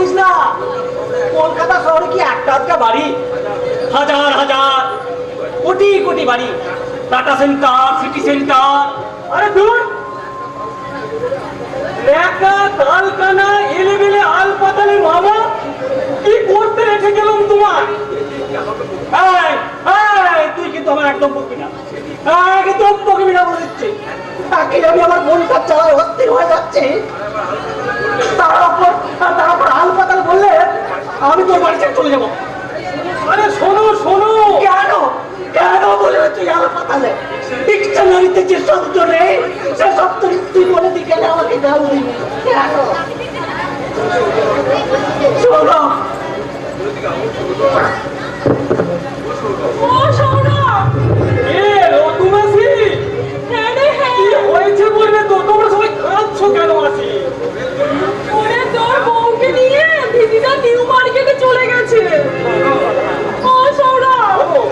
জানিস না। কলকাতা শহরে কি একটা আধটা বাড়ি? হাজার হাজার, কোটি কোটি বাড়ি। টাটা সেন্টার সিটি সেন্টার আরে দূর একা এলেবেলে কি করতে রেখে গেলাম তোমার তুই কিন্তু আমার একদম বকবি না। একদম বকবি না বলে দিচ্ছি। তাকে আমি আমার মনটা চালা অস্থির হয়ে যাচ্ছে। চলে যাব। আরে শোনো শোনো। কেন? কেন বলে তুই আল পাতালে? ডিকশনারিতে যে শব্দ নেই সে শব্দ তুই বলে দি কেন আমাকে দাও দিবি? কেন? শোনো ও সৌরভ এ রতু মাসি হ্যাঁ রে হ্যাঁ কি হয়েছে বলবে তো তোমরা সবাই কাঁদছো কেন মাসি ওরে তোর বউকে নিয়ে দিদিটা নিউ মার্কেটে চলে গেছে ও সৌরভ ও,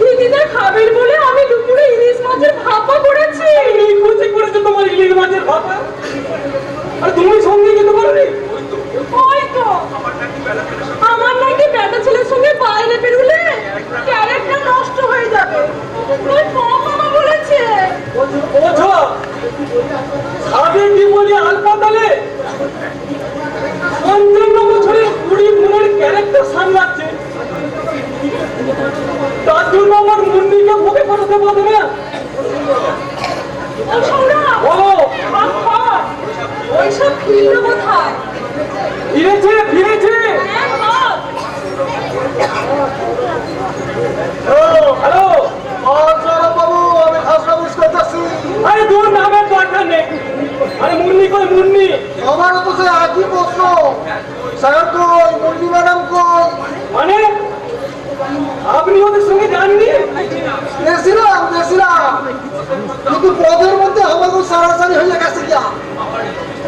দিদিদের খাবেন বলে আমি দুপুরে ইলিশ মাছের ভাপা করেছি এই খুশি করেছে তোমার ইলিশ মাছের ভাপা আর তুমি সঙ্গে যেতে পারোনি ওই তো আমার নাকি বেটা ছেলের সঙ্গে বাইরে বেরুলে ক্যারেক্টার নষ্ট হয়ে যাবে ওই মামা বলেছে বোঝো সাবে কি বলি। হাসপাতালে পঞ্চান্ন বছরের কুড়ি মনের ক্যারেক্টার সামলাচ্ছে তার জন্য আমার মুন্ডিকে ভোগে পড়াতে পারবে না ও। ওইসব ফিরলো কোথায় ফিরেছে ফিরেছে হ্যাঁ, খা। ও হ্যালো বাবু আমি খাসা বুঝতে চাচ্ছি আরে তোর নামের দরকার নেই আরে মুন্নি কই মুন্নি আমারও তো সে একই প্রশ্ন স্যার কই মুন্ডি ম্যাডাম কই মানে? আপনি ওদের সঙ্গে যাননি গেছিলাম গেছিলাম কিন্তু পদের মধ্যে আমাকে সারাসারি হয়ে গেছে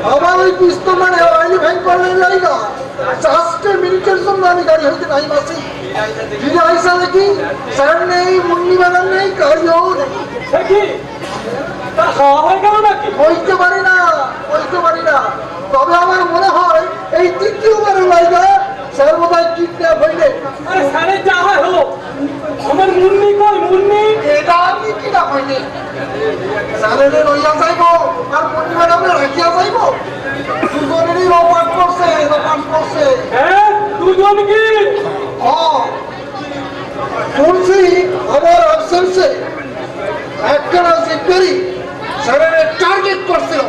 আমার ওই পিস্তল মানে অয়েল ভ্যান করলে যাই না জাস্ট মিনিটের জন্য আমি গাড়ি হইতে নাই মাসি ফিরে আইসা দেখি স্যার নেই মুন্ডি ম্যাডাম নেই গাড়িও নেই দেখি তা খাওয়া হইতে পারি না হইতে পারি না। তবে আমার মনে হয় এই তৃতীয়বারের লাইগা হয় কিডন্যাপ হইলে। আরে স্যারের যা হয় হলো আমার মুন্নি কই মুন্নি? এটা আমি কিনা হইলে স্যারের লইয়া যাইব আর মুন্ডি ম্যাডামে রাখিয়া যাইব। দুজনেরই অপার করছে অপার করছে। হ্যাঁ দুজন কি? হ শুনছি আমার অবসেন্সে একটা জিপেরি টার্গেট করছিল।